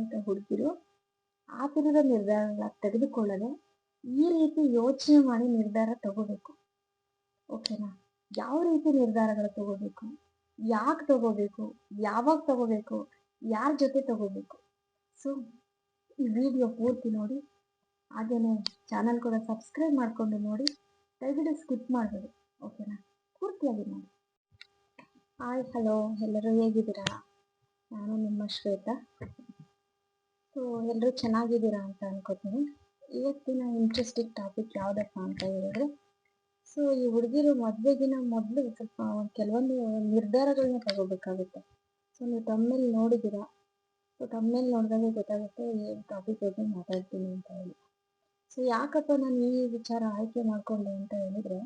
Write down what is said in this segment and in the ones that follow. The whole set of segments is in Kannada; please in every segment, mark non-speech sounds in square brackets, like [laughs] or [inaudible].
ಇರೋಂಥ ಹುಡುಗಿರು ಆ ಥರದ ನಿರ್ಧಾರ ತೆಗೆದುಕೊಳ್ಳದೆ ಈ ರೀತಿ ಯೋಚನೆ ಮಾಡಿ ನಿರ್ಧಾರ ತಗೋಬೇಕು. ಓಕೆನಾ ಯಾವ ರೀತಿ ನಿರ್ಧಾರಗಳು ತಗೋಬೇಕು? ಯಾಕೆ ತಗೋಬೇಕು? ಯಾವಾಗ ತಗೋಬೇಕು? ಯಾರ ಜೊತೆ ತಗೋಬೇಕು? ಸೊ ಈ ವಿಡಿಯೋ ಪೂರ್ತಿ ನೋಡಿ. ಹಾಗೇನೆ ಚಾನಲ್ ಕೂಡ ಸಬ್ಸ್ಕ್ರೈಬ್ ಮಾಡಿಕೊಂಡು ನೋಡಿ. ದಯವಿಟ್ಟು ಸ್ಕಿಪ್ ಮಾಡಬೇಡಿ. ಓಕೆನಾ ಪೂರ್ತಿಯಾಗಿ ನೋಡಿ. ಹಾಯ್ ಹಲೋ ಎಲ್ಲರೂ ಹೇಗಿದ್ದೀರಾ? ನಾನು ನಿಮ್ಮ ಶ್ವೇತಾ. ಸೊ ಎಲ್ಲರೂ ಚೆನ್ನಾಗಿದ್ದೀರಾ ಅಂತ ಅನ್ಕೋತೀನಿ. ಇವತ್ತಿನ ಇಂಟ್ರೆಸ್ಟಿಂಗ್ ಟಾಪಿಕ್ ಯಾವುದಪ್ಪ ಅಂತ ಹೇಳಿದ್ರೆ ಸೊ ಈ ಹುಡುಗಿರು ಮದುವೆಗಿನ ಮೊದಲು ಸ್ವಲ್ಪ ಕೆಲವೊಂದು ನಿರ್ಧಾರಗಳನ್ನ ತಗೋಬೇಕಾಗುತ್ತೆ. ಸೊ ನೀವು ತಮ್ಮೇಲೆ ನೋಡಿದ್ದೀರಾ? ಸೊ ತಮ್ಮೇಲೆ ನೋಡಿದಾಗ ಗೊತ್ತಾಗುತ್ತೆ ಈ ಟಾಪಿಕ್ ಬಗ್ಗೆ ಮಾತಾಡ್ತೀನಿ ಅಂತ ಹೇಳಿ. ಸೊ ಯಾಕಪ್ಪ ನಾನು ಈ ವಿಚಾರ ಆಯ್ಕೆ ಮಾಡ್ಕೊಂಡೆ ಅಂತ ಹೇಳಿದ್ರೆ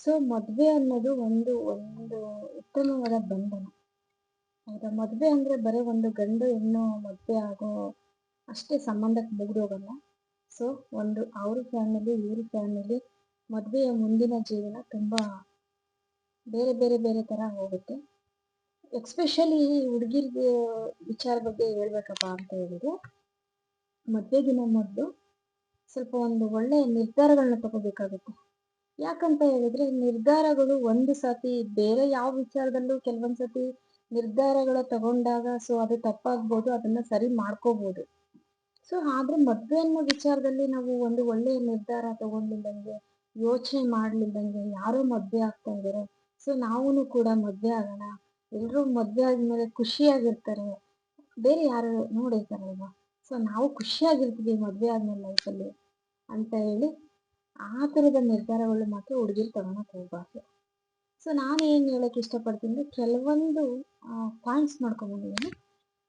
ಸೊ ಮದುವೆ ಅನ್ನೋದು ಒಂದು ಒಂದು ಉತ್ತಮವಾದ ಬಂಧನ. ಹೌದಾ? ಮದುವೆ ಅಂದ್ರೆ ಬರೀ ಒಂದು ಗಂಡು ಹೆಣ್ಣು ಮದುವೆ ಆಗೋ ಅಷ್ಟೇ ಸಂಬಂಧಕ್ಕೆ ಮುಗಿದೋಗಲ್ಲ. ಸೊ ಒಂದು ಅವ್ರ ಫ್ಯಾಮಿಲಿ ಇವ್ರ ಫ್ಯಾಮಿಲಿ ಮದುವೆಯ ಮುಂದಿನ ಜೀವನ ತುಂಬ ಬೇರೆ ಬೇರೆ ಬೇರೆ ಥರ ಹೋಗುತ್ತೆ. ಎಕ್ಸ್ಪೆಷಲಿ ಹುಡುಗಿರ್ಗೆ ವಿಚಾರ ಬಗ್ಗೆ ಹೇಳ್ಬೇಕಪ್ಪ ಅಂತ ಹೇಳಿದ್ರೆ ಮದುವೆಗಿನ ಮೊದಲು ಸ್ವಲ್ಪ ಒಂದು ಒಳ್ಳೆಯ ನಿರ್ಧಾರಗಳನ್ನ ತಗೋಬೇಕಾಗುತ್ತೆ. ಯಾಕಂತ ಹೇಳಿದ್ರೆ ನಿರ್ಧಾರಗಳು ಒಂದು ಸತಿ ಬೇರೆ ಯಾವ ವಿಚಾರದಲ್ಲೂ ಕೆಲವೊಂದ್ ಸತಿ ನಿರ್ಧಾರಗಳ ತಗೊಂಡಾಗ ಸೊ ಅದು ತಪ್ಪಾಗ್ಬೋದು, ಅದನ್ನ ಸರಿ ಮಾಡ್ಕೋಬಹುದು ಸೊ ಆದ್ರೆ ಮದ್ವೆ ಅನ್ನೋ ವಿಚಾರದಲ್ಲಿ ನಾವು ಒಂದು ಒಳ್ಳೆಯ ನಿರ್ಧಾರ ತಗೊಂಡಿದ್ದಂಗೆ ಯೋಚನೆ ಮಾಡ್ಲಿಲ್ದಂಗೆ ಯಾರೋ ಮದ್ವೆ ಆಗ್ತಾ ಇದಾರೆ. ಸೊ ನಾವು ಕೂಡ ಮದ್ವೆ ಆಗೋಣ. ಎಲ್ಲರೂ ಮದ್ವೆ ಆದ್ಮೇಲೆ ಖುಷಿಯಾಗಿರ್ತಾರೆ. ಬೇರೆ ಯಾರು ನೋಡಿರ್ತಾರಲ್ವಾ? ಸೊ ನಾವು ಖುಷಿಯಾಗಿರ್ತೀವಿ ಮದ್ವೆ ಆದ್ಮೇಲೆ ಲೈಫಲ್ಲಿ ಅಂತ ಹೇಳಿ ಆ ಥರದ ನಿರ್ಧಾರಗಳು ಮಾತ್ರ ಹುಡುಗಿರು ತಗೊಳಕ್ ಹೋಗ್ಬಾರ್ದು. ಸೊ ನಾನು ಏನು ಹೇಳೋಕ್ಕೆ ಇಷ್ಟಪಡ್ತೀನಿ ಕೆಲವೊಂದು ಪಾಯಿಂಟ್ಸ್ ಮಾಡ್ಕೊಬಂದಿದ್ದೀನಿ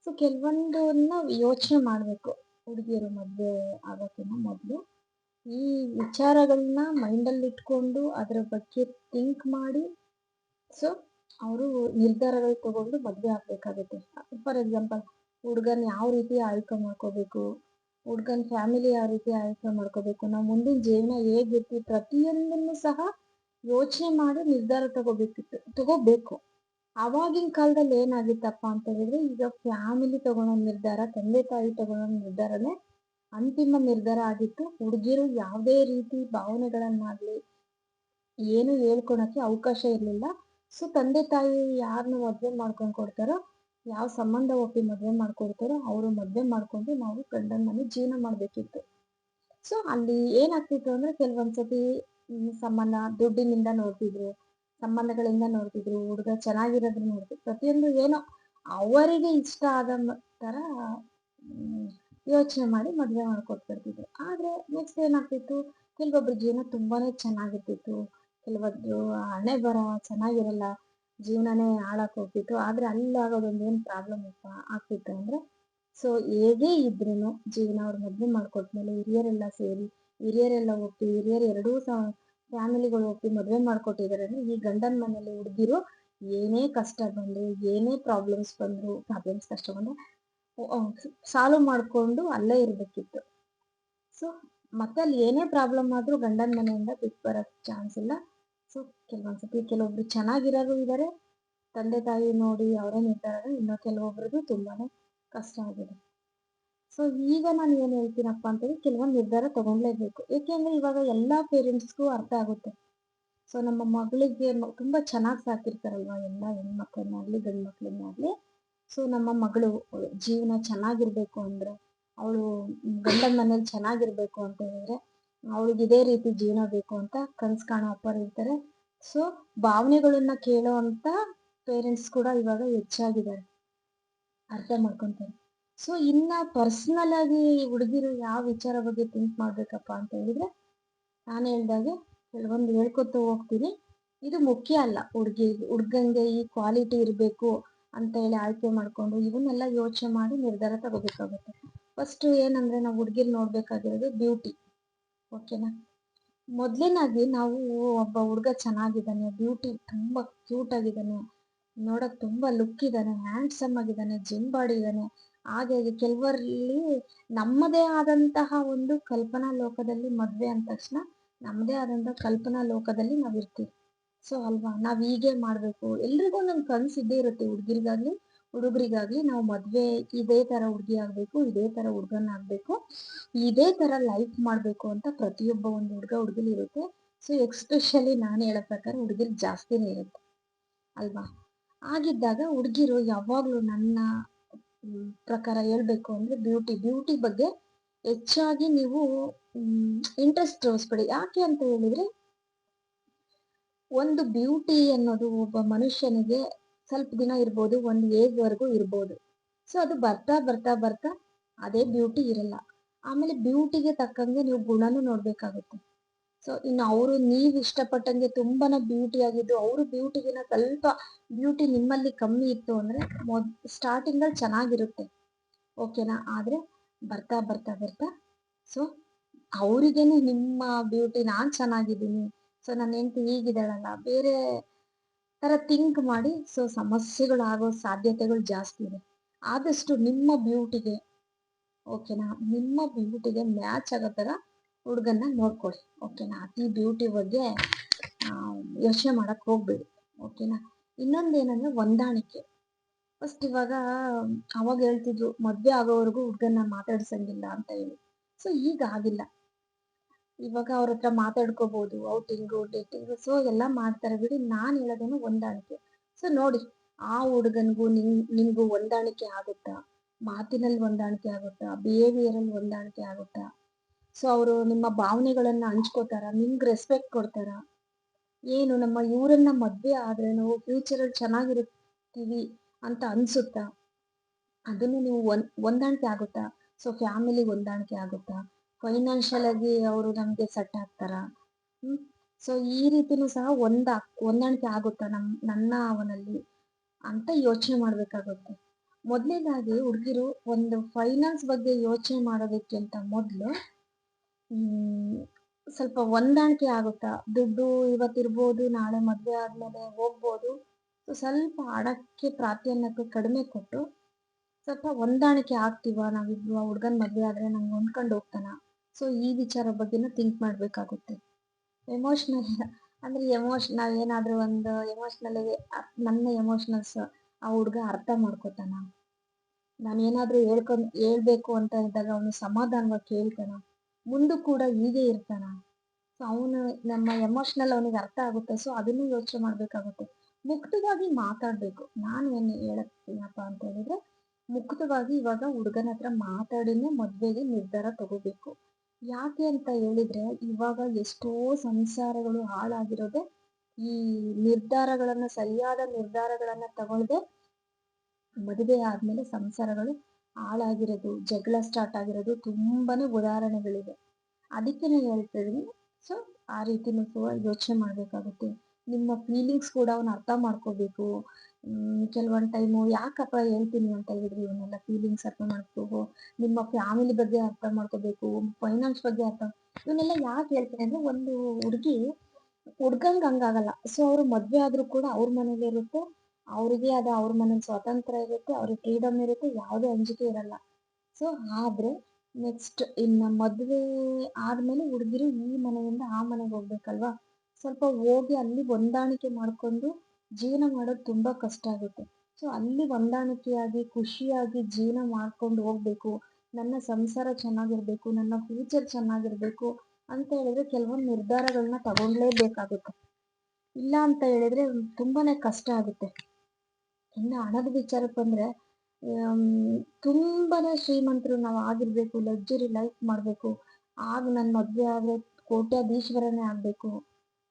ಸೊ ಕೆಲವೊಂದನ್ನ ಯೋಚನೆ ಮಾಡಬೇಕು ಹುಡುಗಿಯರು ಮದುವೆ ಆಗೋಕ್ಕಿಂತ ಮೊದಲು. ಈ ವಿಚಾರಗಳನ್ನ ಮೈಂಡಲ್ಲಿ ಇಟ್ಕೊಂಡು ಅದರ ಬಗ್ಗೆ ಥಿಂಕ್ ಮಾಡಿ. ಸೊ ಅವರು ನಿರ್ಧಾರಗಳು ತಗೊಂಡು ಮದುವೆ ಆಗಬೇಕಾಗುತ್ತೆ. ಫಾರ್ ಎಕ್ಸಾಂಪಲ್ ಹುಡುಗನ ಯಾವ ರೀತಿ ಆಯ್ಕೆ ಮಾಡ್ಕೋಬೇಕು? ಹುಡುಗನ ಫ್ಯಾಮಿಲಿ ಯಾವ ರೀತಿ ಆಯ್ಕೆ ಮಾಡ್ಕೋಬೇಕು? ನಾವು ಮುಂದಿನ ಜೀವನ ಹೇಗಿರ್ತೀವಿ? ಪ್ರತಿಯೊಂದನ್ನು ಸಹ ಯೋಚನೆ ಮಾಡಿ ನಿರ್ಧಾರ ತಗೋಬೇಕಿತ್ತು, ತಗೋಬೇಕು. ಅವಾಗಿನ ಕಾಲದಲ್ಲಿ ಏನಾಗಿತ್ತಪ್ಪ ಅಂತ ಹೇಳಿದ್ರೆ, ಈಗ ಫ್ಯಾಮಿಲಿ ತಗೊಳೋ ನಿರ್ಧಾರ, ತಂದೆ ತಾಯಿ ತಗೊಳೋ ನಿರ್ಧಾರನೇ ಅಂತಿಮ ನಿರ್ಧಾರ ಆಗಿತ್ತು. ಹುಡುಗಿರು ಯಾವುದೇ ರೀತಿ ಭಾವನೆಗಳನ್ನಾಗ್ಲಿ ಏನು ಹೇಳ್ಕೊಳಕ್ಕೆ ಅವಕಾಶ ಇರಲಿಲ್ಲ. ಸೊ ತಂದೆ ತಾಯಿ ಯಾರನ್ನ ಮದ್ವೆ ಮಾಡ್ಕೊಂಡು ಕೊಡ್ತಾರೋ, ಯಾವ ಸಂಬಂಧ ಒಪ್ಪಿ ಮದುವೆ ಮಾಡ್ಕೊಡ್ತಾರೋ ಅವರು ಮದುವೆ ಮಾಡ್ಕೊಂಡು ನಾವು ಗಂಡನ ಮನೆ ಜೀವನ ಮಾಡಬೇಕಿತ್ತು. ಸೊ ಅಲ್ಲಿ ಏನಾಗ್ತಿತ್ತು ಅಂದ್ರೆ, ಕೆಲವೊಂದ್ಸತಿ ಸಂಬಂಧ ದುಡ್ಡಿನಿಂದ ನೋಡ್ತಿದ್ರು, ಸಂಬಂಧಗಳಿಂದ ನೋಡ್ತಿದ್ರು, ಹುಡುಗ ಚೆನ್ನಾಗಿರೋದ್ರ ನೋಡ್ತಿದ್ರು. ಪ್ರತಿಯೊಂದು ಏನೋ ಅವರಿಗೆ ಇಷ್ಟ ಆದ ತರ ಯೋಚನೆ ಮಾಡಿ ಮದುವೆ ಮಾಡ್ಕೊಟ್ಬಿಡ್ತಿದ್ರು. ಆದ್ರೆ ನೆಕ್ಸ್ಟ್ ಏನಾಗ್ತಿತ್ತು? ಕೆಲವೊಬ್ರ ಜೀವನ ತುಂಬಾನೇ ಚೆನ್ನಾಗಿರ್ತಿತ್ತು. ಕೆಲವೊಬ್ರು ಹಣೆ ಬರ ಚೆನ್ನಾಗಿರಲ್ಲ, ಜೀವನನೇ ಹಾಳಕ್ಕೆ ಹೋಗ್ತಿತ್ತು. ಆದ್ರೆ ಅಲ್ಲಿ ಆಗೋದೊಂದು ಏನ್ ಪ್ರಾಬ್ಲಮ್ ಆಗ್ತಿತ್ತು ಅಂದ್ರೆ ಸೊ ಹೇಗೇ ಇದ್ರು ಜೀವನ ಅವ್ರ ಮದ್ವೆ ಮಾಡ್ಕೊಟ್ಮೇಲೆ ಹಿರಿಯರೆಲ್ಲ ಸೇರಿ, ಹಿರಿಯರೆಲ್ಲ ಒಪ್ಪಿ ಹಿರಿಯರು ಎರಡೂ ಸಹ ಫ್ಯಾಮಿಲಿಗಳು ಒಪ್ಪಿ ಮದುವೆ ಮಾಡ್ಕೊಟ್ಟಿದ್ದಾರೆ ಅಂದ್ರೆ ಈ ಗಂಡನ ಮನೇಲಿ ಹುಡುಗಿರು ಏನೇ ಕಷ್ಟ ಬಂದ್ರು, ಏನೇ ಪ್ರಾಬ್ಲಮ್ಸ್ ಬಂದ್ರು ಪ್ರಾಬ್ಲಮ್ಸ್ ಕಷ್ಟ ಬಂದ್ರೆ ಸಾಲ್ವ್ ಮಾಡ್ಕೊಂಡು ಅಲ್ಲೇ ಇರ್ಬೇಕಿತ್ತು. ಸೊ ಮತ್ತೆ ಅಲ್ಲಿ ಏನೇ ಪ್ರಾಬ್ಲಮ್ ಆದ್ರೂ ಗಂಡನ ಮನೆಯಿಂದ ಬಿಟ್ಟು ಬರಕ್ ಚಾನ್ಸ್ ಇಲ್ಲ. ಸೊ ಕೆಲವೊಂದ್ಸತಿ ಕೆಲವೊಬ್ರು ಚೆನ್ನಾಗಿರೋರು ಇದ್ದಾರೆ ತಂದೆ ತಾಯಿ ನೋಡಿ ಅವರೇ ನಿರ್ಧಾರ, ಇನ್ನು ಕೆಲವೊಬ್ರದ್ದು ತುಂಬಾನೇ ಕಷ್ಟ ಆಗಿದೆ. ಸೊ ಈಗ ನಾನು ಏನ್ ಹೇಳ್ತೀನಪ್ಪ ಅಂತಂದ್ರೆ ಕೆಲವೊಂದು ನಿರ್ಧಾರ ತಗೊಂಡ್ಲೇಬೇಕು. ಏಕೆಂದ್ರೆ ಇವಾಗ ಎಲ್ಲಾ ಪೇರೆಂಟ್ಸ್ಗೂ ಅರ್ಥ ಆಗುತ್ತೆ. ಸೊ ನಮ್ಮ ಮಗಳಿಗೆ ತುಂಬಾ ಚೆನ್ನಾಗಿ ಸಾಕಿರ್ತಾರಲ್ವಾ ಎಲ್ಲ ಹೆಣ್ಮಕ್ಳನ್ನಾಗ್ಲಿ ಗಂಡು ಮಕ್ಕಳನ್ನಾಗಲಿ ಸೊ ನಮ್ಮ ಮಗಳು ಜೀವನ ಚೆನ್ನಾಗಿರ್ಬೇಕು ಅಂದ್ರೆ, ಅವಳು ಗಂಡನ ಮನೇಲಿ ಚೆನ್ನಾಗಿರ್ಬೇಕು ಅಂತ ಹೇಳಿದ್ರೆ, ಅವಳಿಗೆ ಇದೇ ರೀತಿ ಜೀವನ ಬೇಕು ಅಂತ ಕನ್ಸ್ ಕಾಣೋ ಅಪ್ಪರು ಇರ್ತಾರೆ. ಸೊ ಭಾವನೆಗಳನ್ನ ಕೇಳೋ ಅಂತ ಪೇರೆಂಟ್ಸ್ ಕೂಡ ಇವಾಗ ಹೆಚ್ಚಾಗಿದ್ದಾರೆ. ಅರ್ಥ ಮಾಡ್ಕೊಂತಾರೆ. ಸೊ ಇನ್ನ ಪರ್ಸನಲ್ ಆಗಿ ಹುಡುಗಿರು ಯಾವ ವಿಚಾರ ಬಗ್ಗೆ ಥಿಂಕ್ ಮಾಡ್ಬೇಕಪ್ಪ ಅಂತ ಹೇಳಿದ್ರೆ, ನಾನು ಹೇಳ್ದಾಗೆ ಕೆಲವೊಂದು ಹೇಳ್ಕೊತ ಹೋಗ್ತೀನಿ. ಇದು ಮುಖ್ಯ ಅಲ್ಲ, ಹುಡುಗಿ, ಹುಡ್ಗಂಗೆ ಈ ಕ್ವಾಲಿಟಿ ಇರಬೇಕು ಅಂತ ಹೇಳಿ ಆಯ್ಕೆ ಮಾಡ್ಕೊಂಡು ಇವನ್ನೆಲ್ಲ ಯೋಚನೆ ಮಾಡಿ ನಿರ್ಧಾರ ತಗೋಬೇಕಾಗುತ್ತೆ. ಫಸ್ಟ್ ಏನಂದ್ರೆ ನಾವು ಹುಡುಗಿರ್ ನೋಡ್ಬೇಕಾಗಿರೋದು ಬ್ಯೂಟಿ ಓಕೆನಾ ಮೊದಲನಾಗಿ ನಾವು ಒಬ್ಬ ಹುಡುಗ ಚೆನ್ನಾಗಿದ್ದಾನೆ ಬ್ಯೂಟಿ ತುಂಬಾ ಕ್ಯೂಟ್ ಆಗಿದ್ದಾನೆ, ನೋಡಕ್ ತುಂಬಾ ಲುಕ್ ಇದ್ದಾನೆ ಹ್ಯಾಂಡ್ಸಮ್ ಆಗಿದ್ದಾನೆ ಜಿಮ್ ಬಾಡಿ ಇದ್ದಾನೆ ಹಾಗೆ ಕೆಲವರಲ್ಲಿ ನಮ್ಮದೇ ಆದಂತಹ ಒಂದು ಕಲ್ಪನಾ ಲೋಕದಲ್ಲಿ ಮದ್ವೆ ಅಂದ ತಕ್ಷಣ ನಮ್ಮದೇ ಆದಂತಹ ಕಲ್ಪನಾ ಲೋಕದಲ್ಲಿ ನಾವ್ ಇರ್ತೀವಿ. ಸೊ ಅಲ್ವಾ? ನಾವ್ ಹೀಗೆ ಮಾಡ್ಬೇಕು. ಎಲ್ರಿಗೂ ನಮ್ ಕನ್ಸು ಇದ್ದೇ ಇರುತ್ತೆ. ಹುಡ್ಗಿರ್ಗಾಗ್ಲಿ, ಹುಡುಗರಿಗಾಗ್ಲಿ ನಾವು ಮದ್ವೆ ಇದೇ ತರ ಹುಡುಗಿ ಆಗ್ಬೇಕು, ಇದೇ ತರ ಹುಡುಗನಾಗಬೇಕು ಇದೇ ತರ ಲೈಫ್ ಮಾಡ್ಬೇಕು ಅಂತ ಪ್ರತಿಯೊಬ್ಬ ಒಂದು ಹುಡುಗ ಹುಡುಗಿಲಿ ಇರುತ್ತೆ. ಸೊ ಎಕ್ಸ್ಪೆಷಲಿ ನಾನು ಹೇಳೋ ಪ್ರಕಾರ ಹುಡುಗಿರ್ ಜಾಸ್ತಿನೇ ಇರುತ್ತೆ. ಅಲ್ವಾ? ಆಗಿದ್ದಾಗ ಹುಡುಗಿರು ಯಾವಾಗ್ಲೂ ನನ್ನ ಪ್ರಕಾರ ಹೇಳ್ಬೇಕು ಅಂದ್ರೆ ಬ್ಯೂಟಿ ಬ್ಯೂಟಿ ಬಗ್ಗೆ ಹೆಚ್ಚಾಗಿ ನೀವು ಇಂಟ್ರೆಸ್ಟ್ ತೋರಿಸ್ಬೇಡಿ. ಯಾಕೆ ಅಂತ ಹೇಳಿದ್ರೆ, ಒಂದು ಬ್ಯೂಟಿ ಅನ್ನೋದು ಒಬ್ಬ ಮನುಷ್ಯನಿಗೆ ಸ್ವಲ್ಪ ದಿನ ಇರ್ಬೋದು, ಒಂದು ಏಜ್ ವರೆಗೂ ಇರ್ಬೋದು. ಸೊ ಅದು ಬರ್ತಾ ಬರ್ತಾ ಬರ್ತಾ ಅದೇ ಬ್ಯೂಟಿ ಇರಲ್ಲ. ಆಮೇಲೆ ಬ್ಯೂಟಿಗೆ ತಕ್ಕಂಗೆ ನೀವು ಗುಣನೂ ನೋಡ್ಬೇಕಾಗುತ್ತೆ. ಸೊ ಇನ್ನು ಅವರು ನೀವು ಇಷ್ಟಪಟ್ಟಂಗೆ ತುಂಬಾನೇ ಬ್ಯೂಟಿ ಆಗಿದ್ದು, ಅವರು ಬ್ಯೂಟಿಗಿನ ಸ್ವಲ್ಪ ಬ್ಯೂಟಿ ನಿಮ್ಮಲ್ಲಿ ಕಮ್ಮಿ ಇತ್ತು ಅಂದ್ರೆ ಮೊದ್ ಸ್ಟಾರ್ಟಿಂಗ್ ಅಲ್ಲಿ ಚೆನ್ನಾಗಿರುತ್ತೆ. ಓಕೆನಾ ಆದ್ರೆ ಬರ್ತಾ ಬರ್ತಾ ಬರ್ತಾ ಸೊ ಅವರಿಗೇನೆ ನಿಮ್ಮ ಬ್ಯೂಟಿ ನಾನ್ ಚೆನ್ನಾಗಿದ್ದೀನಿ. ಸೊ ನನ್ನ ಹೆಂಡತಿ ಹೀಗಿದ್ದಾಳಲ್ಲ, ಬೇರೆ ತರ ಥಿಂಕ್ ಮಾಡಿ ಸೊ ಸಮಸ್ಯೆಗಳು ಆಗೋ ಸಾಧ್ಯತೆಗಳು ಜಾಸ್ತಿ ಇದೆ. ಆದಷ್ಟು ನಿಮ್ಮ ಬ್ಯೂಟಿಗೆ ಓಕೆನಾ ನಿಮ್ಮ ಬ್ಯೂಟಿಗೆ ಮ್ಯಾಚ್ ಆಗೋ ತರ ಹುಡುಗನ್ನ ನೋಡ್ಕೊಳ್ಳಿ ಓಕೆನಾ? ಅತಿ ಬ್ಯೂಟಿ ಬಗ್ಗೆ ಯೋಚನೆ ಮಾಡಕ್ ಹೋಗ್ಬೇಡಿ, ಓಕೆನಾ? ಇನ್ನೊಂದೇನಂದ್ರೆ ಹೊಂದಾಣಿಕೆ. ಫಸ್ಟ್ ಇವಾಗ, ಅವಾಗ ಹೇಳ್ತಿದ್ರು, ಮದ್ವೆ ಆಗೋವರೆಗೂ ಹುಡುಗನ್ನ ಮಾತಾಡ್ಸಂಗಿಲ್ಲ ಅಂತ ಹೇಳಿ. ಸೊ ಈಗ ಆಗಿಲ್ಲ. ಇವಾಗ ಅವ್ರ ಹತ್ರ ಮಾತಾಡ್ಕೋಬಹುದು ಔಟಿಂಗು ಡೇಟಿಂಗು ಸೊ ಎಲ್ಲ ಮಾಡ್ತಾರೆ ಬಿಡಿ. ನಾನು ಹೇಳೋದೇನು ಹೊಂದಾಣಿಕೆ. ಸೊ ನೋಡಿ, ಆ ಹುಡುಗನ್ಗೂ ನಿನ್ ನಿಮ್ಗೂ ಹೊಂದಾಣಿಕೆ ಆಗುತ್ತಾ? ಮಾತಿನಲ್ಲಿ ಹೊಂದಾಣಿಕೆ ಆಗುತ್ತಾ? ಬಿಹೇವಿಯರ್ ಅಲ್ಲಿ ಹೊಂದಾಣಿಕೆ ಆಗುತ್ತಾ? ಸೊ ಅವರು ನಿಮ್ಮ ಭಾವನೆಗಳನ್ನ ಹಂಚ್ಕೋತಾರ, ನಿಮ್ಗೆ ರೆಸ್ಪೆಕ್ಟ್ ಕೊಡ್ತಾರ. ಏನು ನಮ್ಮ ಇವರನ್ನ ಮದ್ವೆ ಆದ್ರೆ ನಾವು ಫ್ಯೂಚರ್ ಅಲ್ಲಿ ಚೆನ್ನಾಗಿರ್ತೀವಿ ಅಂತ ಅನ್ಸುತ್ತಾ? ಅದನ್ನು ನೀವು ಒಂದ್ ಹೊಂದಾಣಿಕೆ ಆಗುತ್ತಾ? ಸೊ ಫ್ಯಾಮಿಲಿ ಹೊಂದಾಣಿಕೆ ಆಗುತ್ತಾ? ಫೈನಾನ್ಷಿಯಲ್ ಆಗಿ ಅವರು ನಮ್ಗೆ ಸೆಟ್ ಆಗ್ತಾರ? ಸೊ ಈ ರೀತಿನೂ ಸಹ ಒಂದ, ಹೊಂದಾಣಿಕೆ ಆಗುತ್ತಾ ನಮ್, ನನ್ನ ಅವನಲ್ಲಿ ಅಂತ ಯೋಚನೆ ಮಾಡ್ಬೇಕಾಗುತ್ತೆ. ಮೊದಲನೇದಾಗಿ ಹುಡುಗಿರು ಒಂದು ಫೈನಾನ್ಸ್ ಬಗ್ಗೆ ಯೋಚನೆ ಮಾಡೋದಕ್ಕಿಂತ ಮೊದಲು ಸ್ವಲ್ಪ ಹೊಂದಾಣಿಕೆ ಆಗುತ್ತಾ? ದುಡ್ಡು ಇವತ್ತಿರ್ಬೋದು ನಾಳೆ ಮದುವೆ ಆದ್ಮೇಲೆ ಹೋಗ್ಬೋದು. ಸೊ ಸ್ವಲ್ಪ ಹಣಕ್ಕೆ ಪ್ರಾಧಾನ್ಯತೆ ಕಡಿಮೆ ಕೊಟ್ಟು ಸ್ವಲ್ಪ ಹೊಂದಾಣಿಕೆ ಆಗ್ತೀವ? ನಾವಿಬ್ರು ಹುಡ್ಗನ್ ಮದ್ವೆ ಆದ್ರೆ ನಂಗೆ ಹೊಂದ್ಕೊಂಡು ಹೋಗ್ತಾನ. ಸೊ ಈ ವಿಚಾರ ಬಗ್ಗೆನೂ ಥಿಂಕ್ ಮಾಡ್ಬೇಕಾಗುತ್ತೆ. ಎಮೋಷ್ನಲ್ [laughs] ಅಂದ್ರೆ ನಾವು ಏನಾದರೂ ಒಂದು ಎಮೋಷ್ನಲ್ ನನ್ನ ಎಮೋಷನಲ್ಸ್ ಆ ಹುಡ್ಗ ಅರ್ಥ ಮಾಡ್ಕೋತಾನ. ನಾನು ಏನಾದರೂ ಹೇಳ್ಕೊಂಡ್, ಹೇಳ್ಬೇಕು ಅಂತ ಇದ್ದಾಗ ಅವನು ಸಮಾಧಾನವಾಗಿ ಕೇಳ್ತಾನ ಮುಂದೂ ಕೂಡ ಹೀಗೆ ಇರ್ತಾನ. ಸೊ ಅವನು ನಮ್ಮ ಎಮೋಷನಲ್ ಅವನಿಗೆ ಅರ್ಥ ಆಗುತ್ತೆ. ಸೊ ಅದನ್ನು ಯೋಚನೆ ಮಾಡಬೇಕಾಗುತ್ತೆ. ಮುಕ್ತವಾಗಿ ಮಾತಾಡಬೇಕು. ನಾನು ಏನ್ ಹೇಳತ್ತೀನಪ್ಪ ಅಂತ ಹೇಳಿದ್ರೆ, ಮುಕ್ತವಾಗಿ ಇವಾಗ ಹುಡುಗನ ಹತ್ರ ಮಾತಾಡಿನೇ ಮದುವೆಗೆ ನಿರ್ಧಾರ ತಗೋಬೇಕು. ಯಾಕೆ ಅಂತ ಹೇಳಿದ್ರೆ, ಇವಾಗ ಎಷ್ಟೋ ಸಂಸಾರಗಳು ಹಾಳಾಗಿರೋದೆ, ಈ ನಿರ್ಧಾರಗಳನ್ನ, ಸರಿಯಾದ ನಿರ್ಧಾರಗಳನ್ನ ತಗೊಳ್ದೆ ಮದುವೆ ಆದ್ಮೇಲೆ ಸಂಸಾರಗಳು ಹಾಳಾಗಿರೋದು, ಜಗಳ ಸ್ಟಾರ್ಟ್ ಆಗಿರೋದು ತುಂಬಾನೇ ಉದಾಹರಣೆಗಳಿವೆ. ಅದಕ್ಕೆ ನಾನು ಹೇಳ್ತಾ ಸೊ ಆ ರೀತಿನೂ ಕೂಡ ಯೋಚನೆ ಮಾಡಬೇಕಾಗುತ್ತೆ. ನಿಮ್ಮ ಫೀಲಿಂಗ್ಸ್ ಕೂಡ ಅವ್ನ ಅರ್ಥ ಮಾಡ್ಕೋಬೇಕು. ಕೆಲವೊಂದ್ ಟೈಮು ಯಾಕಪ್ಪ ಹೇಳ್ತೀನಿ ಅಂತ ಹೇಳಿದ್ರೆ ಇವನ್ನೆಲ್ಲ ಫೀಲಿಂಗ್ಸ್ ಅರ್ಥ ಮಾಡ್ಕೋಬೇಕು. ನಿಮ್ಮ ಫ್ಯಾಮಿಲಿ ಬಗ್ಗೆ ಅರ್ಥ ಮಾಡ್ಕೋಬೇಕು ಫೈನಾನ್ಸ್ ಬಗ್ಗೆ ಅರ್ಥ ಇವನ್ನೆಲ್ಲ ಯಾಕೆ ಹೇಳ್ತೀನಿ ಅಂದ್ರೆ ಒಂದು ಹುಡುಗಿ ಹುಡ್ಗಂಗೆ ಹಂಗಾಗಲ್ಲ. ಸೊ ಅವ್ರು ಮದ್ವೆ ಆದ್ರೂ ಕೂಡ ಅವ್ರ ಮನೇಲಿ ಇರುತ್ತೆ. ಅವ್ರಿಗೆ ಅದು ಅವ್ರ ಮನೇಲಿ ಸ್ವಾತಂತ್ರ್ಯ ಇರುತ್ತೆ, ಅವ್ರಿಗೆ ಫ್ರೀಡಮ್ ಇರುತ್ತೆ, ಯಾವುದೇ ಅಂಜಿಕೆ ಇರಲ್ಲ. ಸೊ ಆದ್ರೆ ನೆಕ್ಸ್ಟ್ ಇನ್ನ ಮದ್ವೆ ಆದ್ಮೇಲೆ ಹುಡುಗಿರು ಈ ಮನೆಯಿಂದ ಆ ಮನೆಗೆ ಹೋಗ್ಬೇಕಲ್ವಾ? ಸ್ವಲ್ಪ ಹೋಗಿ ಅಲ್ಲಿ ಹೊಂದಾಣಿಕೆ ಮಾಡ್ಕೊಂಡು ಜೀವನ ಮಾಡೋದು ತುಂಬಾ ಕಷ್ಟ ಆಗುತ್ತೆ. ಸೊ ಅಲ್ಲಿ ಹೊಂದಾಣಿಕೆಯಾಗಿ, ಖುಷಿಯಾಗಿ ಜೀವನ ಮಾಡ್ಕೊಂಡು ಹೋಗ್ಬೇಕು. ನನ್ನ ಸಂಸಾರ ಚೆನ್ನಾಗಿರ್ಬೇಕು, ನನ್ನ ಫ್ಯೂಚರ್ ಚೆನ್ನಾಗಿರ್ಬೇಕು ಅಂತ ಹೇಳಿದ್ರೆ ಕೆಲವೊಂದು ನಿರ್ಧಾರಗಳನ್ನ ತಗೊಳ್ಲೇಬೇಕಾಗುತ್ತೆ ಇಲ್ಲ ಅಂತ ಹೇಳಿದ್ರೆ ತುಂಬಾನೇ ಕಷ್ಟ ಆಗುತ್ತೆ. ಇನ್ನು ಹಣದ ವಿಚಾರಕ್ಕೆ ಬಂದ್ರೆ ತುಂಬಾ ಶ್ರೀಮಂತರು ನಾವು ಆಗಿರಬೇಕು ಲಗ್ಜುರಿ ಲೈಫ್ ಮಾಡಬೇಕು. ಆಗ ನನ್ನ ಮದುವೆ ಆದ್ರೆ ಕೋಟ್ಯಾಧೀಶ್ವರನೇ ಆಗಬೇಕು.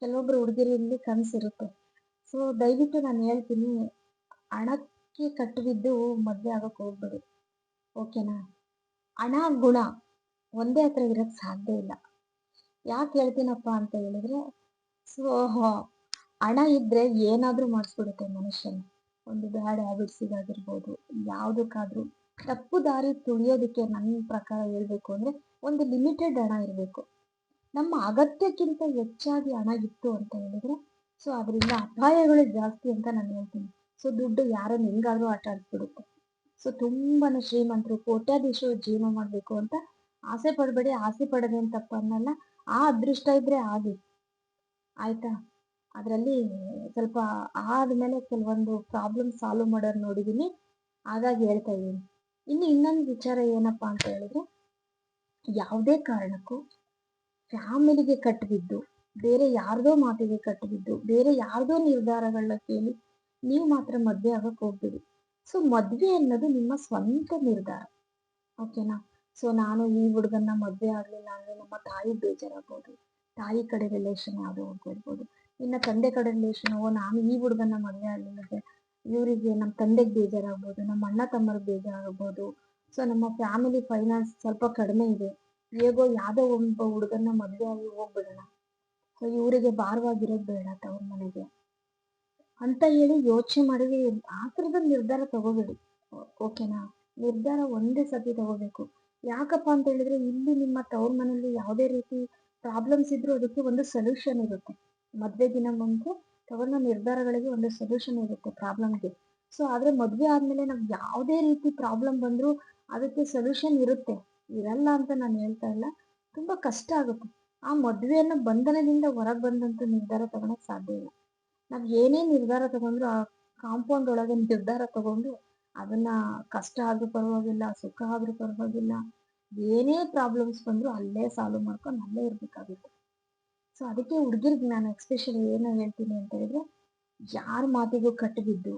ಕೆಲವೊಬ್ರು ಹುಡುಗಿರಲ್ಲಿ ಕನಸಿರುತ್ತೆ. ಸೊ ದಯವಿಟ್ಟು ನಾನು ಹೇಳ್ತೀನಿ, ಹಣಕ್ಕೆ ಕಟ್ಟುಬಿದ್ದು ಮದುವೆ ಆಗಕ್ ಹೋಗ್ಬೇಡಿ. ಓಕೆನಾ? ಹಣ, ಗುಣ ಒಂದೇ ಹತ್ರ ಇರಕ್ ಸಾಧ್ಯ ಇಲ್ಲ. ಯಾಕೆ ಹೇಳ್ತೀನಪ್ಪ ಅಂತ ಹೇಳಿದ್ರೆ, ಸೊ ಹಣ ಇದ್ರೆ ಏನಾದ್ರೂ ಮಾಡಿಸ್ಬಿಡುತ್ತೆ ಮನುಷ್ಯನ. ಒಂದು ಬ್ಯಾಡ್ ಹ್ಯಾಬಿಟ್ಸಿಗಾಗಿರ್ಬೋದು ಯಾವುದಕ್ಕಾದ್ರೂ ತಪ್ಪು ದಾರಿ ತುಳಿಯೋದಕ್ಕೆ ನನ್ನ ಪ್ರಕಾರ ಹೇಳ್ಬೇಕು ಅಂದ್ರೆ ಒಂದು ಲಿಮಿಟೆಡ್ ಹಣ ಇರಬೇಕು. ನಮ್ಮ ಅಗತ್ಯಕ್ಕಿಂತ ಹೆಚ್ಚಾಗಿ ಹಣ ಇತ್ತು ಅಂತ ಹೇಳಿದ್ರೆ ಸೊ ಅದರಿಂದ ಅಪಾಯಗಳು ಜಾಸ್ತಿ ಅಂತ ನಾನು ಹೇಳ್ತೀನಿ. ಸೊ ದುಡ್ಡು ಯಾರನ್ನು ಹೆಂಗಾದ್ರೂ ಆಟ ಆಡ್ಬಿಡುತ್ತೆ ಸೊ ತುಂಬಾ ಶ್ರೀಮಂತರು ಕೋಟ್ಯಾಧೀಶರು ಜೀವನ ಮಾಡಬೇಕು ಅಂತ ಆಸೆ ಪಡಬೇಡಿ, ಆಸೆ ಪಡದೆ ಅಂತಪ್ಪ ಅನ್ನಲ್ಲ ಆ ಅದೃಷ್ಟ ಇದ್ರೆ ಆಗಿ. ಆಯ್ತಾ? ಅದರಲ್ಲಿ ಸ್ವಲ್ಪ ಆದಮೇಲೆ ಕೆಲವೊಂದು ಪ್ರಾಬ್ಲಮ್ ಸಾಲ್ವ್ ಮಾಡೋರು ನೋಡಿದ್ದೀನಿ ಹಾಗಾಗಿ ಹೇಳ್ತಾ ಇದ್ದೀನಿ. ಇನ್ನು ಇನ್ನೊಂದು ವಿಚಾರ ಏನಪ್ಪಾ ಅಂತ ಹೇಳಿದ್ರೆ, ಯಾವುದೇ ಕಾರಣಕ್ಕೂ ಫ್ಯಾಮಿಲಿಗೆ ಕಟ್ಟಿಬಿದ್ದು ಬೇರೆ ಯಾರ್ದೋ ಮಾತಿಗೆ ಕಟ್ಟಿಬಿದ್ದು ಬೇರೆ ಯಾರ್ದೋ ನಿರ್ಧಾರಗಳನ್ನ ಕೇಳಿ ನೀವು ಮಾತ್ರ ಮದ್ವೆ ಆಗಕ್ಕೆ ಹೋಗ್ಬೇಡಿ. ಸೊ ಮದ್ವೆ ಅನ್ನೋದು ನಿಮ್ಮ ಸ್ವಂತ ನಿರ್ಧಾರ. ಓಕೆನಾ? ಸೊ ನಾನು ಈ ಹುಡುಗನ್ನ ಮದ್ವೆ ಆಗ್ಲಿಲ್ಲ ಅಂದ್ರೆ ನಮ್ಮ ತಾಯಿ ಬೇಜಾರಾಗ್ಬೋದು. ತಾಯಿ ಕಡೆ ರಿಲೇಷನ್ ಯಾವುದೋ ಹೋಗ್ಬಿಡ್ಬೋದು ಇನ್ನು ತಂದೆ ಕಡೆ ರಿಲೇಷನ್ ಓ ನಾನು ಈ ಹುಡುಗನ್ನ ಮದುವೆ ಆಗ್ಲಿಲ್ಲ ಇವರಿಗೆ ನಮ್ಮ ತಂದೆಗೆ ಬೇಜಾರಾಗ್ಬೋದು, ನಮ್ಮ ಅಣ್ಣ ತಮ್ಮರಿಗೆ ಬೇಜಾರಾಗ್ಬೋದು. ಸೊ ನಮ್ಮ ಫ್ಯಾಮಿಲಿ ಫೈನಾನ್ಸ್ ಸ್ವಲ್ಪ ಕಡಿಮೆ ಇದೆ. ಹೇಗೋ ಯಾವುದೋ ಒಬ್ಬ ಹುಡುಗನ್ನ ಮದುವೆ ಆಗಿ ಹೋಗ್ಬಿಡೋಣ. ಸೊ ಇವರಿಗೆ ಭಾರವಾಗಿರೋದು ಬೇಡ ತವ್ರ ಮನೆಗೆ. ಅಂತ ಹೇಳಿ ಯೋಚನೆ ಮಾಡಿ ಆ ಥರದ ನಿರ್ಧಾರ ತಗೋಬೇಡಿ. ಓಕೆನಾ? ನಿರ್ಧಾರ ಒಂದೇ ಸತಿ ತಗೋಬೇಕು. ಯಾಕಪ್ಪ ಅಂತ ಹೇಳಿದ್ರೆ ಇಲ್ಲಿ ನಿಮ್ಮ ತವ್ರ ಮನೆಯಲ್ಲಿ ಯಾವುದೇ ರೀತಿ ಪ್ರಾಬ್ಲಮ್ಸ್ ಇದ್ರೂ ಅದಕ್ಕೆ ಒಂದು ಸೊಲ್ಯೂಷನ್ ಇರುತ್ತೆ. ಮದುವೆ ದಿನ ಮುಂಚೆ ನಿರ್ಧಾರಗಳಿಗೆ ಒಂದು ಸೊಲ್ಯೂಷನ್ ಇರುತ್ತೆ ಪ್ರಾಬ್ಲಮ್ಗೆ ಸೊ ಆದ್ರೆ ಮದುವೆ ಆದಮೇಲೆ ನಾವು ಯಾವುದೇ ರೀತಿ ಪ್ರಾಬ್ಲಮ್ ಬಂದರೂ ಅದಕ್ಕೆ ಸೊಲ್ಯೂಷನ್ ಇರುತ್ತೆ. ಇರಲ್ಲ ಅಂತ ನಾನು ಹೇಳ್ತಾ ಇಲ್ಲ. ತುಂಬಾ ಕಷ್ಟ ಆಗುತ್ತೆ. ಆ ಮದುವೆಯನ್ನು ಬಂಧನದಿಂದ ಹೊರಗೆ ಬಂದಂತ ನಿರ್ಧಾರ ತಗೊಳಕ್ ಸಾಧ್ಯ ಇಲ್ಲ. ನಾವು ಏನೇ ನಿರ್ಧಾರ ತಗೊಂಡ್ರು ಆ ಕಾಂಪೌಂಡ್ ಒಳಗೆ ನಿರ್ಧಾರ ತಗೊಂಡು ಅದನ್ನ ಕಷ್ಟ ಆದ್ರೂ ಪರವಾಗಿಲ್ಲ, ಸುಖ ಆದ್ರೂ ಪರವಾಗಿಲ್ಲ, ಏನೇ ಪ್ರಾಬ್ಲಮ್ಸ್ ಬಂದ್ರು ಅಲ್ಲೇ ಸಾಲ್ವ್ ಮಾಡ್ಕೊಂಡು ಅಲ್ಲೇ ಇರ್ಬೇಕಾಗುತ್ತೆ. ಸೊ ಅದಕ್ಕೆ ಹುಡುಗಿರ್ಗೆ ನಾನು ಎಕ್ಸ್ಪೆಷಲಿ ಏನು ಹೇಳ್ತೀನಿ ಅಂತ ಹೇಳಿದ್ರೆ, ಯಾರ ಮಾತಿಗೂ ಕಟ್ಟಿಬಿದ್ದು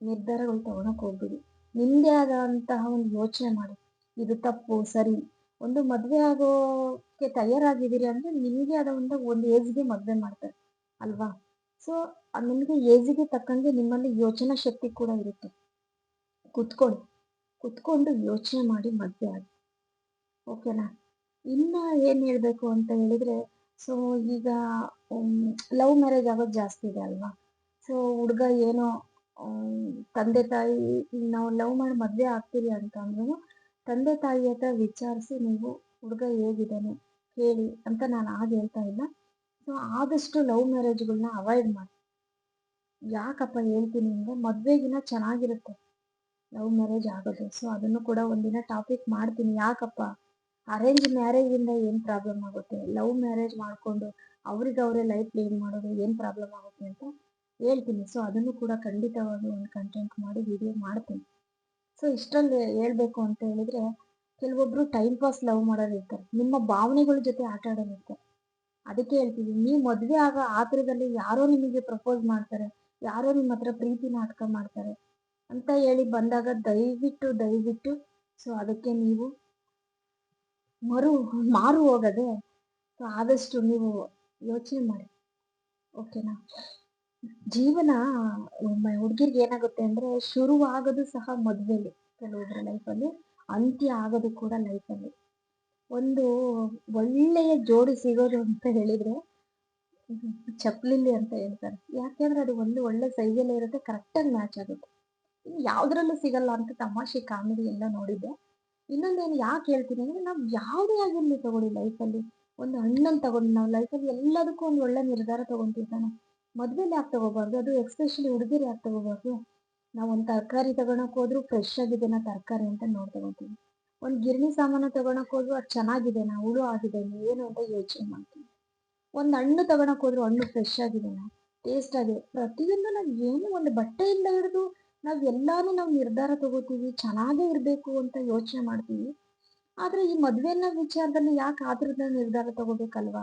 ನಿರ್ಧಾರಗಳು ತಗೊಳಕ್ ಹೋಗ್ಬಿಡಿ. ನಿಮ್ದೇ ಆದಂತಹ ಒಂದು ಯೋಚನೆ ಮಾಡಿ. ಇದು ತಪ್ಪು, ಸರಿ. ಒಂದು ಮದುವೆ ಆಗೋಕೆ ತಯಾರಾಗಿದ್ದೀರಿ ಅಂದ್ರೆ ನಿಮಗೆ ಆದ ಒಂದು ಒಂದು ಏಜ್ಗೆ ಮದುವೆ ಮಾಡ್ತಾರೆ, ಅಲ್ವಾ? ಸೊ ನಿಮಗೆ ಏಜ್ಗೆ ತಕ್ಕಂಗೆ ನಿಮ್ಮಲ್ಲಿ ಯೋಚನಾ ಶಕ್ತಿ ಕೂಡ ಇರುತ್ತೆ. ಕುತ್ಕೊಂಡು ಕುತ್ಕೊಂಡು ಯೋಚನೆ ಮಾಡಿ ಮದುವೆ ಆಗಿ. ಓಕೆನಾ? ಇನ್ನ ಏನು ಹೇಳಬೇಕು ಅಂತ ಹೇಳಿದ್ರೆ ಸೊ ಈಗ ಲವ್ ಮ್ಯಾರೇಜ್ ಆಗೋದು ಜಾಸ್ತಿ ಇದೆ ಅಲ್ವಾ? ಸೊ ಹುಡುಗ ಏನೋ ತಂದೆ ತಾಯಿ ನಾವು ಲವ್ ಮಾಡಿ ಮದುವೆ ಆಗ್ತೀರಿ ಅಂತ ಅಂದ್ರೂ ತಂದೆ ತಾಯಿ ಹತ್ರ ವಿಚಾರಿಸಿ ನೀವು ಹುಡುಗ ಹೇಗಿದ್ದಾನೆ ಹೇಳಿ ಅಂತ ನಾನು ಆಗ ಹೇಳ್ತಾ ಇಲ್ಲ. ಸೊ ಆದಷ್ಟು ಲವ್ ಮ್ಯಾರೇಜ್ಗಳನ್ನ ಅವಾಯ್ಡ್ ಮಾಡಿ. ಯಾಕಪ್ಪ ಹೇಳ್ತೀನಿ ಅಂದರೆ ಮದುವೆಗಿನ ಚೆನ್ನಾಗಿರುತ್ತೆ. ಲವ್ ಮ್ಯಾರೇಜ್ ಆಗೋದು. ಸೊ ಅದನ್ನು ಕೂಡ ಒಂದಿನ ಟಾಪಿಕ್ ಮಾಡ್ತೀನಿ. ಯಾಕಪ್ಪ? ಅರೇಂಜ್ ಮ್ಯಾರೇಜ್ ಇಂದ ಏನ್ ಪ್ರಾಬ್ಲಮ್ ಆಗುತ್ತೆ? ಲವ್ ಮ್ಯಾರೇಜ್ ಮಾಡ್ಕೊಂಡು ಅವ್ರಿಗೆ ಅವರೇ ಲೈಫ್ ಲೀಡ್ ಮಾಡೋದು ಏನ್ ಪ್ರಾಬ್ಲಮ್ ಆಗುತ್ತೆ ಅಂತ ಹೇಳ್ತೀನಿ. ಸೊ ಅದನ್ನು ಕೂಡ ಖಂಡಿತವಾಗಿ ಒಂದು ಕಂಟೆಂಟ್ ಮಾಡಿ ವಿಡಿಯೋ ಮಾಡ್ತೀನಿ. ಸೊ ಇಷ್ಟರಲ್ಲಿ ಹೇಳ್ಬೇಕು ಅಂತ ಹೇಳಿದ್ರೆ, ಕೆಲವೊಬ್ರು ಟೈಮ್ ಪಾಸ್ ಲವ್ ಮಾಡೋರು ಇರ್ತಾರೆ. ನಿಮ್ಮ ಭಾವನೆಗಳ ಜೊತೆ ಆಟ ಆಡೋರು ಇರ್ತಾರೆ. ಅದಕ್ಕೆ ಹೇಳ್ತೀವಿ ನೀವು ಮದ್ವೆ ಆಗ ಆತರದಲ್ಲಿ ಯಾರೋ ನಿಮಗೆ ಪ್ರಪೋಸ್ ಮಾಡ್ತಾರೆ, ಯಾರೋ ನಿಮ್ಮ ಹತ್ರ ಪ್ರೀತಿ ನಾಟಕ ಮಾಡ್ತಾರೆ ಅಂತ ಹೇಳಿ ಬಂದಾಗ ದಯವಿಟ್ಟು ದಯವಿಟ್ಟು ಸೊ ಅದಕ್ಕೆ ನೀವು ಮರು, ಮಾರು ಹೋಗದೆ ಆದಷ್ಟು ನೀವು ಯೋಚನೆ ಮಾಡಿ. ಓಕೆನಾ ಜೀವನ ಹುಡುಗಿರ್ಗೆ ಏನಾಗುತ್ತೆ ಅಂದ್ರೆ ಶುರುವಾಗೋದು ಸಹ ಮದುವೆಲಿ ಕೆಲವೊಬ್ಬರ ಲೈಫಲ್ಲಿ ಅಂತ್ಯ ಆಗೋದು ಕೂಡ ಲೈಫಲ್ಲಿ ಒಂದು ಒಳ್ಳೆಯ ಜೋಡಿ ಸಿಗೋದು ಅಂತ ಹೇಳಿದ್ರೆ ಚಪ್ಲಿಲಿ ಅಂತ ಹೇಳ್ತಾರೆ. ಯಾಕೆಂದ್ರೆ ಅದು ಒಂದು ಒಳ್ಳೆ ಸೈಜಲ್ಲೇ ಇರುತ್ತೆ ಕರೆಕ್ಟಾಗಿ ಮ್ಯಾಚ್ ಆಗುತ್ತೆ. ಯಾವ್ದ್ರಲ್ಲೂ ಸಿಗಲ್ಲ ಅಂತ ತಮಾಷೆ ಕಾಮಿಡಿ ಎಲ್ಲ ನೋಡಿದ್ದೆ. ಇನ್ನೊಂದೇನು ಯಾಕೆ ಹೇಳ್ತೀನಿ ಅಂದ್ರೆ ನಾವು ಯಾವುದೇ ಆಗಿರ್ಲಿ ತಗೊಳ್ಳಿ ಲೈಫಲ್ಲಿ ಒಂದು ಹಣ್ಣನ್ನು ತಗೊಂಡು ನಾವು ಲೈಫಲ್ಲಿ ಎಲ್ಲದಕ್ಕೂ ಒಂದು ಒಳ್ಳೆ ನಿರ್ಧಾರ ತಗೊಂತೀವಿ ಮದುವೆಲಿ ಯಾಕೆ ತಗೋಬಾರ್ದು? ಅದು ಎಕ್ಸ್ಪೆಷಲಿ ಹುಡುಗಿರು ಯಾಕೆ ತಗೋಬಾರ್ದು? ನಾವು ಒಂದು ತರಕಾರಿ ತಗೊಳಕ್ ಹೋದ್ರು ಫ್ರೆಶ್ ಆಗಿದೆನಾ ತರಕಾರಿ ಅಂತ ನೋಡಿ ತಗೋತೀವಿ. ಒಂದು ಗಿರಣಿ ಸಾಮಾನು ತಗೊಳಕ್ ಹೋದ್ರು ಅದು ಚೆನ್ನಾಗಿದೆನಾ ಹುಳು ಆಗಿದೆ ಏನು ಅಂತ ಯೋಚನೆ ಮಾಡ್ತೀವಿ. ಒಂದು ಹಣ್ಣು ತಗೊಳಕ್ ಹೋದ್ರು ಹಣ್ಣು ಫ್ರೆಶ್ ಆಗಿದೆನಾ ಟೇಸ್ಟ್ ಆಗಿದೆ. ಪ್ರತಿಯೊಂದು ನಾವು ಏನು ಒಂದು ಬಟ್ಟೆಯಿಂದ ಹಿಡಿದು ನಾವು ಎಲ್ಲಾನು ನಾವು ನಿರ್ಧಾರ ತಗೋತೀವಿ, ಚೆನ್ನಾಗೇ ಇರಬೇಕು ಅಂತ ಯೋಚನೆ ಮಾಡ್ತೀವಿ. ಆದ್ರೆ ಈ ಮದ್ವೆನ ವಿಚಾರದಲ್ಲಿ ಯಾಕೆ ಆದ್ರದ ನಿರ್ಧಾರ ತಗೋಬೇಕಲ್ವಾ?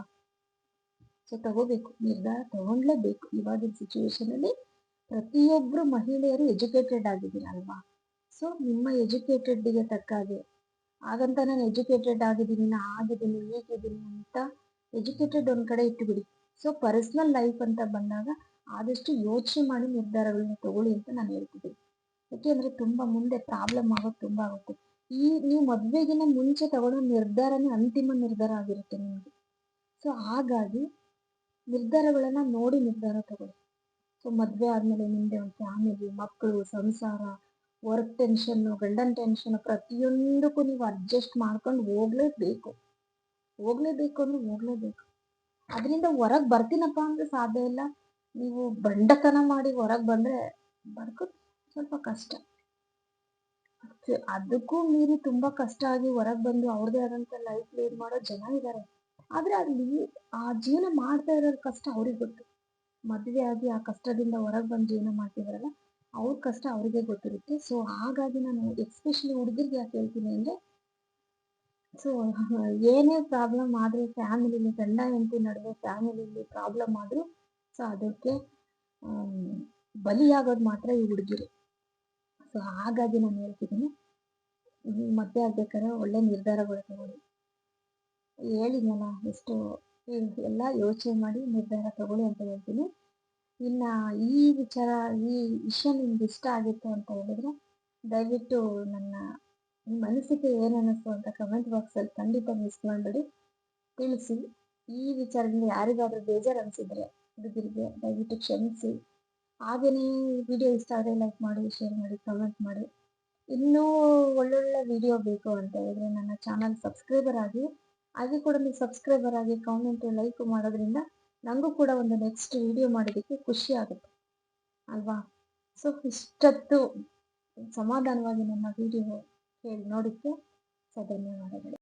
ಸೊ ತಗೋಬೇಕು. ನಿರ್ಧಾರ ತಗೊಂಡ್ಲೇಬೇಕು. ಇವಾಗಿನ ಸಿಚುವೇಶನ್ ಅಲ್ಲಿ ಪ್ರತಿಯೊಬ್ರು ಮಹಿಳೆಯರು ಎಜುಕೇಟೆಡ್ ಆಗಿದ್ದೀರಲ್ವಾ? ಸೊ ನಿಮ್ಮ ಎಜುಕೇಟೆಡ್ಗೆ ತಕ್ಕ ಹಾಗೆ. ಹಾಗಂತ ನಾನು ಎಜುಕೇಟೆಡ್ ಆಗಿದ್ದೀನಿ, ನಾ ಆಗಿದ್ದೀನಿ, ಹೀಗಿದ್ದೀನಿ ಅಂತ ಎಜುಕೇಟೆಡ್ ಒಂದ್ ಕಡೆ ಇಟ್ಟುಬಿಡಿ ಸೊ ಪರ್ಸನಲ್ ಲೈಫ್ ಅಂತ ಬಂದಾಗ ಆದಷ್ಟು ಯೋಚನೆ ಮಾಡಿ ನಿರ್ಧಾರಗಳನ್ನ ತಗೊಳ್ಳಿ ಅಂತ ನಾನು ಹೇಳ್ತಿದ್ದೀನಿ. ಯಾಕೆಂದ್ರೆ ತುಂಬಾ ಮುಂದೆ ಪ್ರಾಬ್ಲಮ್ ಆಗೋದು ತುಂಬಾ ಆಗುತ್ತೆ. ಈ ನೀವು ಮದುವೆಗಿನ ಮುಂಚೆ ತಗೊಳ್ಳೋ ನಿರ್ಧಾರನೇ ಅಂತಿಮ ನಿರ್ಧಾರ ಆಗಿರುತ್ತೆ ನಿಮಗೆ ಸೊ ಹಾಗಾಗಿ ನಿರ್ಧಾರಗಳನ್ನು ನೋಡಿ ನಿರ್ಧಾರ ತಗೊಳ್ಳಿ. ಸೊ ಮದುವೆ ಆದಮೇಲೆ ನಿಮ್ಮದೇ ಒಂದು ಫ್ಯಾಮಿಲಿ ಮಕ್ಕಳು ಸಂಸಾರ ವರ್ಕ್ ಟೆನ್ಷನ್ ಗಂಡನ್ ಟೆನ್ಷನ್ ಪ್ರತಿಯೊಂದಕ್ಕೂ ನೀವು ಅಡ್ಜಸ್ಟ್ ಮಾಡ್ಕೊಂಡು ಹೋಗ್ಲೇಬೇಕು. ಹೋಗ್ಲೇಬೇಕು ಅಂದ್ರೆ ಹೋಗ್ಲೇಬೇಕು. ಅದರಿಂದ ಹೊರಗೆ ಬರ್ತೀನಪ್ಪ ಅಂದ್ರೆ ಸಾಧ್ಯ ಇಲ್ಲ. ನೀವು ಬಂಡತನ ಮಾಡಿ ಹೊರಗೆ ಬಂದ್ರೆ ಬದುಕೋದು ಸ್ವಲ್ಪ ಕಷ್ಟ. ಅದಕ್ಕೂ ಮೀರಿ ತುಂಬಾ ಕಷ್ಟ ಆಗಿ ಹೊರಗೆ ಬಂದು ಅವ್ರದೇ ಆದಂಥ ಲೈಫ್ ಲೀಡ್ ಮಾಡೋ ಜನ ಇದ್ದಾರೆ ಆದ್ರೆ ಅಲ್ಲಿ ಆ ಜೀವನ ಮಾಡ್ತಾ ಇರೋ ಕಷ್ಟ ಅವ್ರಿಗೆ ಗೊತ್ತು. ಮದುವೆ ಆಗಿ ಆ ಕಷ್ಟದಿಂದ ಹೊರಗೆ ಬಂದು ಜೀವನ ಮಾಡ್ತಿದಾರಲ್ಲ, ಅವ್ರ ಕಷ್ಟ ಅವ್ರಿಗೆ ಗೊತ್ತಿರುತ್ತೆ. ಸೊ ಹಾಗಾಗಿ ನಾನು ಎಸ್ಪೆಷಲಿ ಹುಡುಗರಿಗೆ ಯಾಕೆ ಹೇಳ್ತೀನಿ ಅಂದರೆ ಸೊ ಏನೇ ಪ್ರಾಬ್ಲಮ್ ಆದರೂ ಫ್ಯಾಮಿಲಿಲಿ ಗಂಡ ಹೆಂಡತಿ ನಡುವೆ ಫ್ಯಾಮಿಲಿಲಿ ಪ್ರಾಬ್ಲಮ್ ಆದರೂ ಸೊ ಅದಕ್ಕೆ ಬಲಿಯಾಗೋದು ಮಾತ್ರ ಈ ಹುಡುಗಿರು. ಸೊ ಹಾಗಾಗಿ ನಾನು ಹೇಳ್ತಿದ್ದೀನಿ ಮದುವೆ ಆಗ್ಬೇಕಾದ್ರೆ ಒಳ್ಳೆ ನಿರ್ಧಾರಗಳು ತಗೊಳ್ಳಿ. ಹೇಳಿದ್ನಲ್ಲ ಎಷ್ಟು ಎಲ್ಲ ಯೋಚನೆ ಮಾಡಿ ನಿರ್ಧಾರ ತಗೊಳ್ಳಿ ಅಂತ ಹೇಳ್ತೀನಿ. ಇನ್ನು ಈ ವಿಚಾರ, ಈ ವಿಷಯ ನಿಮ್ಗೆ ಇಷ್ಟ ಆಗಿತ್ತು ಅಂತ ಹೇಳಿದ್ರೆ, ದಯವಿಟ್ಟು ನನ್ನ ಮನಸ್ಸಿಗೆ ಏನು ಅನ್ನಿಸ್ತು ಅಂತ ಕಮೆಂಟ್ ಬಾಕ್ಸಲ್ಲಿ ಖಂಡಿತ ಮಿಸ್ ಮಾಡಿಬಿಡಿ. ತಿಳಿಸಿ. ಈ ವಿಚಾರದಿಂದ ಯಾರಿಗಾದ್ರೂ ಬೇಜಾರು ಅನಿಸಿದ್ರೆ ಹುಡುಗರಿಗೆ ದಯವಿಟ್ಟು ಕ್ಷಮಿಸಿ. ಹಾಗೆಯೇ ವಿಡಿಯೋ ಇಷ್ಟ ಆದರೆ ಲೈಕ್ ಮಾಡಿ ಶೇರ್ ಮಾಡಿ ಕಮೆಂಟ್ ಮಾಡಿ. ಇನ್ನೂ ಒಳ್ಳೊಳ್ಳೆ ವಿಡಿಯೋ ಬೇಕು ಅಂತ ಹೇಳಿದ್ರೆ ನನ್ನ ಚಾನಲ್ ಸಬ್ಸ್ಕ್ರೈಬರ್ ಆಗಿ ಹಾಗೆ ಕೂಡ ನೀವು ಸಬ್ಸ್ಕ್ರೈಬರ್ ಆಗಿ ಕಾಮೆಂಟ್ ಲೈಕ್ ಮಾಡೋದ್ರಿಂದ ನನಗೂ ಕೂಡ ಒಂದು ನೆಕ್ಸ್ಟ್ ವಿಡಿಯೋ ಮಾಡೋದಕ್ಕೆ ಖುಷಿ ಆಗುತ್ತೆ. ಅಲ್ವಾ? ಸೊ ಇಷ್ಟೊತ್ತು ಸಮಾಧಾನವಾಗಿ ನನ್ನ ವಿಡಿಯೋ ಹೇಳಿ ನೋಡಿಕ್ಕೆ ಸೊ ಧನ್ಯವಾದಗಳು.